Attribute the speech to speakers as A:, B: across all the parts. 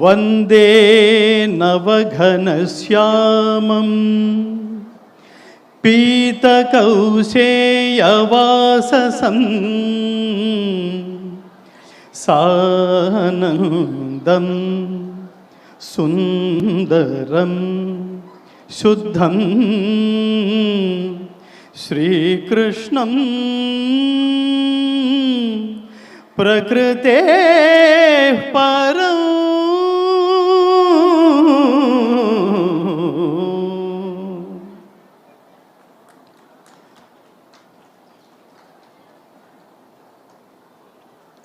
A: वंदे नवघनश्यामम्। पीतकौशेयवाससं सानन्दं सुन्दरं शुद्धं श्रीकृष्णं प्रकृतेः परम्।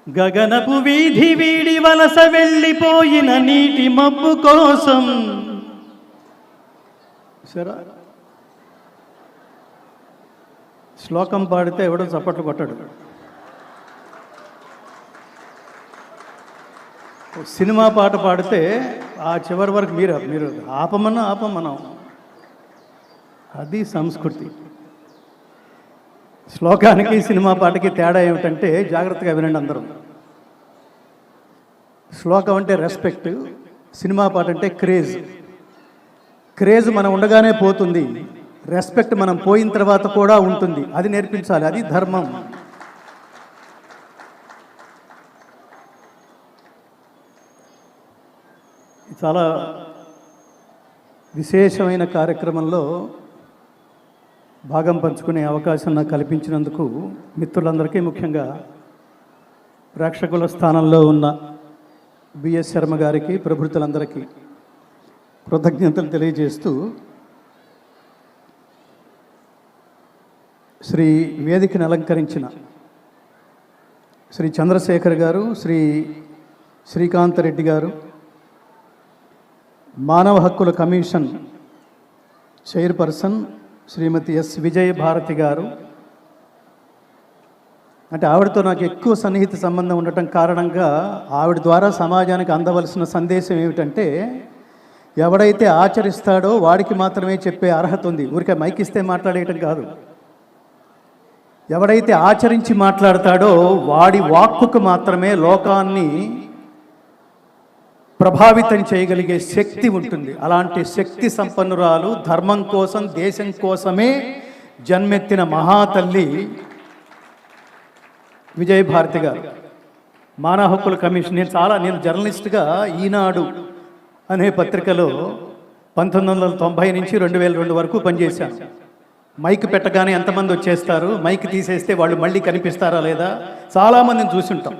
A: గగనపు వీధి వీడి వలస వెళ్ళిపోయిన నీటి మబ్బు కోసం. సరే. శ్లోకం పాడితే ఎవడో చప్పట్లు కొట్టాడు. సినిమా పాట పాడితే ఆ చివరి వరకు మీరు మీరు ఆపమన్నా ఆపమనం అది సంస్కృతి. శ్లోకానికి సినిమా పాటకి తేడా ఏమిటంటే జాగ్రత్తగా వినండి అందరం. శ్లోకం అంటే రెస్పెక్ట్ సినిమా పాట అంటే క్రేజ్ క్రేజ్ మనం ఉండగానే పోతుంది. రెస్పెక్ట్ మనం పోయిన తర్వాత కూడా ఉంటుంది. అది నేర్పించాలి. అది ధర్మం. చాలా విశేషమైన కార్యక్రమంలో భాగం పంచుకునే అవకాశం నాకు కల్పించినందుకు మిత్రులందరికీ ముఖ్యంగా ప్రేక్షకుల స్థానంలో ఉన్న బిఎస్ శర్మ గారికి ప్రభుత్వలందరికీ కృతజ్ఞతలు తెలియజేస్తూ శ్రీ వేదికను అలంకరించిన శ్రీ చంద్రశేఖర్ గారు శ్రీ శ్రీకాంత్ రెడ్డి గారు మానవ హక్కుల commission chairperson Shrimati S Vijaya Bharathi గారు. అంటే ఆవిడతో నాకు ఎక్కువ సన్నిహిత సంబంధం ఉండటం కారణంగా ఆవిడ ద్వారా సమాజానికి అందవలసిన సందేశం ఏమిటంటే ఎవడైతే ఆచరిస్తాడో వాడికి మాత్రమే చెప్పే అర్హత ఉంది. ఊరికే మైక్ ఇస్తే మాట్లాడేయటం కాదు. ఎవడైతే ఆచరించి మాట్లాడతాడో వాడి వాక్కుకు మాత్రమే లోకాన్ని ప్రభావితం చేయగలిగే శక్తి ఉంటుంది. అలాంటి శక్తి సంపన్నురాలు ధర్మం కోసం దేశం కోసమే జన్మెత్తిన మహాతల్లి విజయ భారతి గారు. మానవ హక్కుల కమిషన్. నేను చాలా నేను జర్నలిస్ట్గా ఈనాడు అనే పత్రికలో పంతొమ్మిది వందల తొంభై నుంచి రెండు వేల రెండు వరకు పనిచేశాను. మైక్ పెట్టగానే ఎంతమంది వచ్చేస్తారు? మైక్ తీసేస్తే వాళ్ళు మళ్ళీ కనిపిస్తారా లేదా? చాలామందిని చూసుంటాం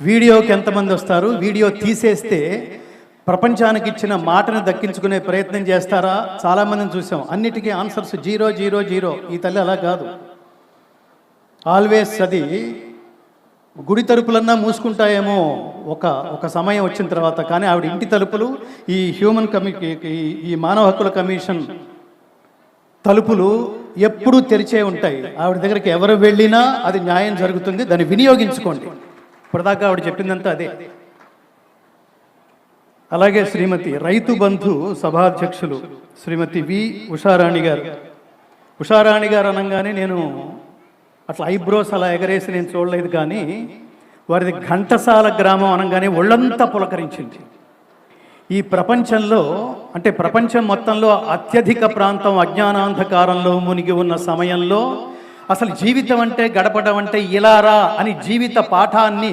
A: వీడియోకి ఎంతమంది వస్తారు? వీడియో తీసేస్తే ప్రపంచానికి ఇచ్చిన మాటను దక్కించుకునే ప్రయత్నం చేస్తారా? చాలామందిని చూసాం. అన్నిటికీ ఆన్సర్స్ జీరో జీరో జీరో. ఈ తల్లి అలా కాదు. ఆల్వేస్ అది గుడి తలుపులన్నా మూసుకుంటాయేమో ఒక ఒక సమయం వచ్చిన తర్వాత. కానీ ఆవిడ ఇంటి తలుపులు ఈ హ్యూమన్ కమి ఈ- ఈ మానవ హక్కుల కమిషన్ తలుపులు ఎప్పుడూ తెరిచే ఉంటాయి. ఆవిడ దగ్గరికి ఎవరు వెళ్ళినా అది న్యాయం జరుగుతుంది. దాన్ని వినియోగించుకోండి. ఇప్పటిదాకా ఆవిడ చెప్పిందంతా అదే. అలాగే శ్రీమతి రైతు బంధు సభాధ్యక్షులు శ్రీమతి వి ఉషారాణి గారు. ఉషారాణి గారు అనగానే నేను అట్లా ఐబ్రోస్ అలా ఎగరేసి నేను చూడలేదు కానీ వారిది ఘంటసాల గ్రామం అనగానే ఒళ్ళంతా పులకరించింది. ఈ ప్రపంచంలో అంటే ప్రపంచం మొత్తంలో అత్యధిక ప్రాంతం అజ్ఞానాంధకారంలో మునిగి ఉన్న సమయంలో అసలు జీవితం అంటే గడపడం అంటే ఇలారా అని జీవిత పాఠాన్ని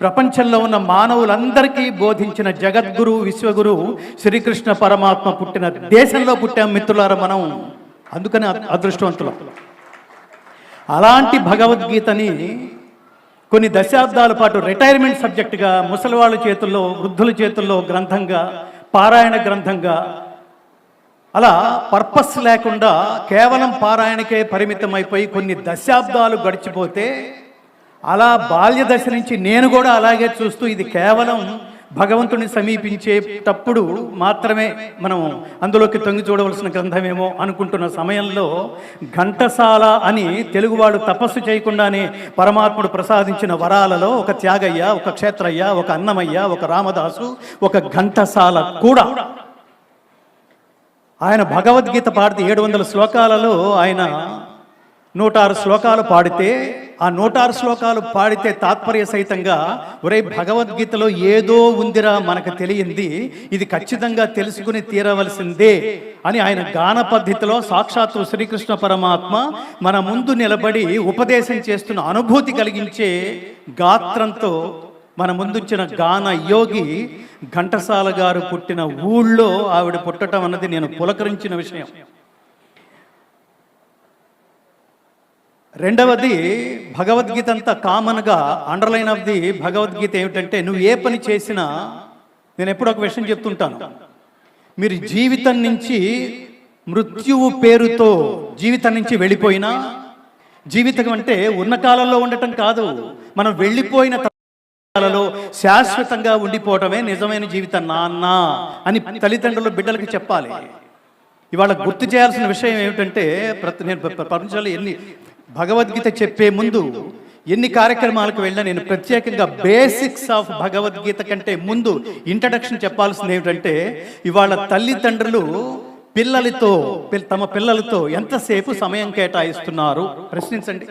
A: ప్రపంచంలో ఉన్న మానవులందరికీ బోధించిన జగద్గురు విశ్వగురు శ్రీకృష్ణ పరమాత్మ పుట్టిన దేశంలో పుట్టాం మిత్రులారా మనం. అందుకని అదృష్టవంతులం. అలాంటి భగవద్గీతని కొన్ని దశాబ్దాల పాటు రిటైర్మెంట్ సబ్జెక్టుగా ముసలివాళ్ళ చేతుల్లో వృద్ధుల చేతుల్లో గ్రంథంగా పారాయణ గ్రంథంగా అలా పర్పస్ లేకుండా కేవలం పారాయణకే పరిమితం అయిపోయి కొన్ని దశాబ్దాలు గడిచిపోతే అలా బాల్య దశ నుంచి నేను కూడా అలాగే చూస్తూ ఇది కేవలం భగవంతుని సమీపించేటప్పుడు మాత్రమే మనం అందులోకి తొంగి చూడవలసిన గ్రంథమేమో అనుకుంటున్న సమయంలో ఘంటసాల అని తెలుగువాడు తపస్సు చేయకుండానే పరమాత్ముడు ప్రసాదించిన వరాలలో ఒక త్యాగయ్య ఒక క్షేత్రయ్య ఒక అన్నమయ్య ఒక రామదాసు ఒక ఘంటసాల కూడా ఆయన భగవద్గీత పాడితే ఏడు వందల శ్లోకాలలో ఆయన నూట ఆరు శ్లోకాలు పాడితే ఆ నూట ఆరు శ్లోకాలు పాడితే తాత్పర్య సహితంగా ఒరే భగవద్గీతలో ఏదో ఉందిరా మనకు తెలియంది ఇది ఖచ్చితంగా తెలుసుకుని తీరవలసిందే అని ఆయన గాన పద్ధతిలో సాక్షాత్తు శ్రీకృష్ణ పరమాత్మ మన ముందు నిలబడి ఉపదేశం చేస్తున్న అనుభూతి కలిగించే గాత్రంతో మన ముందుంచిన గాన యోగి ఘంటసాల గారు పుట్టిన ఊళ్ళో ఆవిడ పుట్టడం అన్నది నేను పులకరించిన విషయం. రెండవది భగవద్గీత అంతా కామన్గా అండర్లైన్ ఆఫ్ ది భగవద్గీత ఏమిటంటే నువ్వు ఏ పని చేసినా నేను ఎప్పుడు ఒక విషయం చెప్తుంటాను. మీరు జీవితం నుంచి మృత్యువు పేరుతో జీవితం నుంచి వెళ్ళిపోయినా జీవితం అంటే ఉన్న కాలంలో ఉండటం కాదు మనం వెళ్ళిపోయిన కాలంలో శాశ్వతంగా ఉండిపోవటమే నిజమైన జీవితం నాన్న అని తల్లిదండ్రులు బిడ్డలకు చెప్పాలి. ఇవాళ గుర్తు చేయాల్సిన విషయం ఏమిటంటే ప్రతి నేను ప్రపంచంలో ఎన్ని భగవద్గీత చెప్పే ముందు ఎన్ని కార్యక్రమాలకు వెళ్ళినా నేను ప్రత్యేకంగా బేసిక్స్ ఆఫ్ భగవద్గీత కంటే ముందు ఇంట్రడక్షన్ చెప్పాల్సింది ఏమిటంటే ఇవాళ తల్లిదండ్రులు పిల్లలతో తమ పిల్లలతో ఎంతసేపు సమయం కేటాయిస్తున్నారు? ప్రశ్నించండి.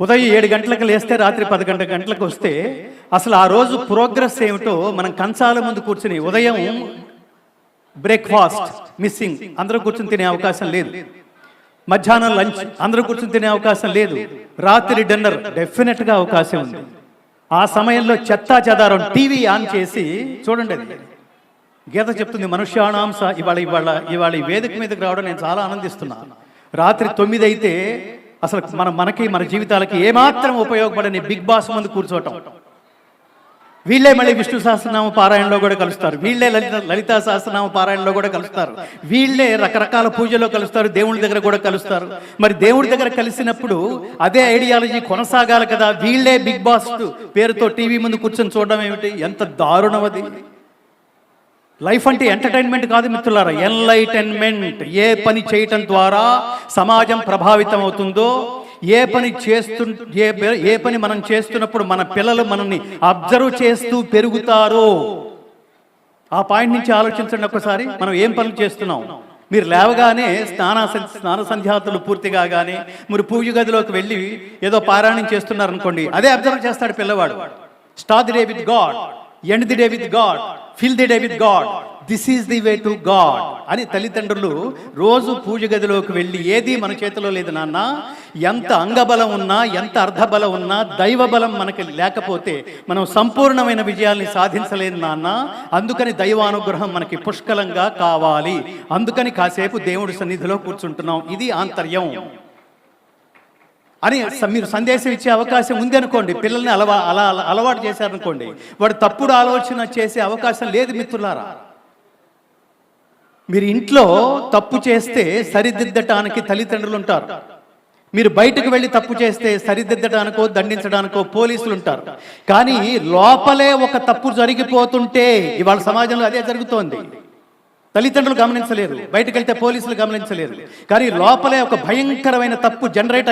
A: ఉదయం ఏడు గంటలకు లేస్తే రాత్రి పదకొండు గంటలకు వస్తే అసలు ఆ రోజు ప్రోగ్రెస్ ఏమిటో మనం కంచాల ముందు కూర్చుని ఉదయం బ్రేక్ఫాస్ట్ మిస్సింగ్ అందరూ కూర్చుని తినే అవకాశం లేదు. మధ్యాహ్నం లంచ్ అందరూ కూర్చుని తినే అవకాశం లేదు. రాత్రి డిన్నర్ డెఫినెట్గా అవకాశం ఉంది. ఆ సమయంలో చెత్తా చెదారం టీవీ ఆన్ చేసి చూడండి అది. గీత చెప్తుంది మనుష్యానాంస ఇవాళ ఇవాళ ఇవాళ ఈ వేదిక మీదకి రావడం నేను చాలా ఆనందిస్తున్నాను రాత్రి తొమ్మిది అయితే అసలు మన మనకి మన జీవితాలకి ఏమాత్రం ఉపయోగపడని బిగ్ బాస్ ముందు కూర్చోవటం. వీళ్ళే మళ్ళీ విష్ణు సహస్రనామ పారాయణలో కూడా కలుస్తారు. వీళ్ళే లలిత లలితా సహస్రనామ పారాయణలో కూడా కలుస్తారు. వీళ్ళే రకరకాల పూజలో కలుస్తారు దేవుడి దగ్గర కూడా కలుస్తారు. మరి దేవుడి దగ్గర కలిసినప్పుడు అదే ఐడియాలజీ కొనసాగాలి కదా. వీళ్ళే బిగ్ బాస్ పేరుతో టీవీ ముందు కూర్చొని చూడడం ఏమిటి? ఎంత దారుణం అది. లైఫ్ అంటే ఎంటర్టైన్మెంట్ కాదు మిత్రులారా ఎన్లైటైన్మెంట్ ఏ పని చేయటం ద్వారా సమాజం ప్రభావితం అవుతుందో ఏ పని చేస్తు ఏ ఏ పని మనం చేస్తున్నప్పుడు మన పిల్లలు మనల్ని అబ్జర్వ్ చేస్తూ పెరుగుతారో. ఆ పాయింట్ నుంచి ఆలోచించండి ఒకసారి మనం ఏం పనులు చేస్తున్నాం? మీరు లేవగానే స్నాన సం- స్నాన సంధ్యాతులు పూర్తి కాగానే మీరు పూజ గదిలోకి వెళ్ళి ఏదో పారాయణం చేస్తున్నారు అనుకోండి అదే అబ్జర్వ్ చేస్తాడు పిల్లవాడు. Start the day with God end the day with God fill the day with God this is the way to God అని తల్లిదండ్రులు రోజు పూజ గదిలోకి వెళ్ళి ఏది మన చేతిలో లేదు నాన్న ఎంత అంగబలం ఉన్నా ఎంత అర్ధబలం ఉన్నా దైవ బలం మనకి లేకపోతే మనం సంపూర్ణమైన విజయాల్ని సాధించలేను నాన్న అందుకని దైవానుగ్రహం మనకి పుష్కలంగా కావాలి. అందుకని కాసేపు దేవుడి సన్నిధిలో కూర్చుంటున్నాం. ఇది ఆంతర్యం. అని మీరు సందేశం ఇచ్చే అవకాశం ఉంది అనుకోండి. పిల్లల్ని అలవా అలా అలా అలవాటు చేశారనుకోండి. వాడు తప్పుడు ఆలోచన చేసే అవకాశం లేదు మిత్రులారా. మీరు ఇంట్లో తప్పు చేస్తే సరిదిద్దటానికి తల్లిదండ్రులు ఉంటారు. మీరు బయటకు వెళ్ళి తప్పు చేస్తే సరిదిద్దడానికో దండించడానికో పోలీసులు ఉంటారు. కానీ లోపలే ఒక తప్పు జరిగిపోతుంటే ఇవాళ సమాజంలో అదే జరుగుతోంది. తల్లిదండ్రులు గమనించలేరు. బయటకు వెళ్తే పోలీసులు గమనించలేరు. కానీ లోపలే ఒక భయంకరమైన తప్పు జనరేట్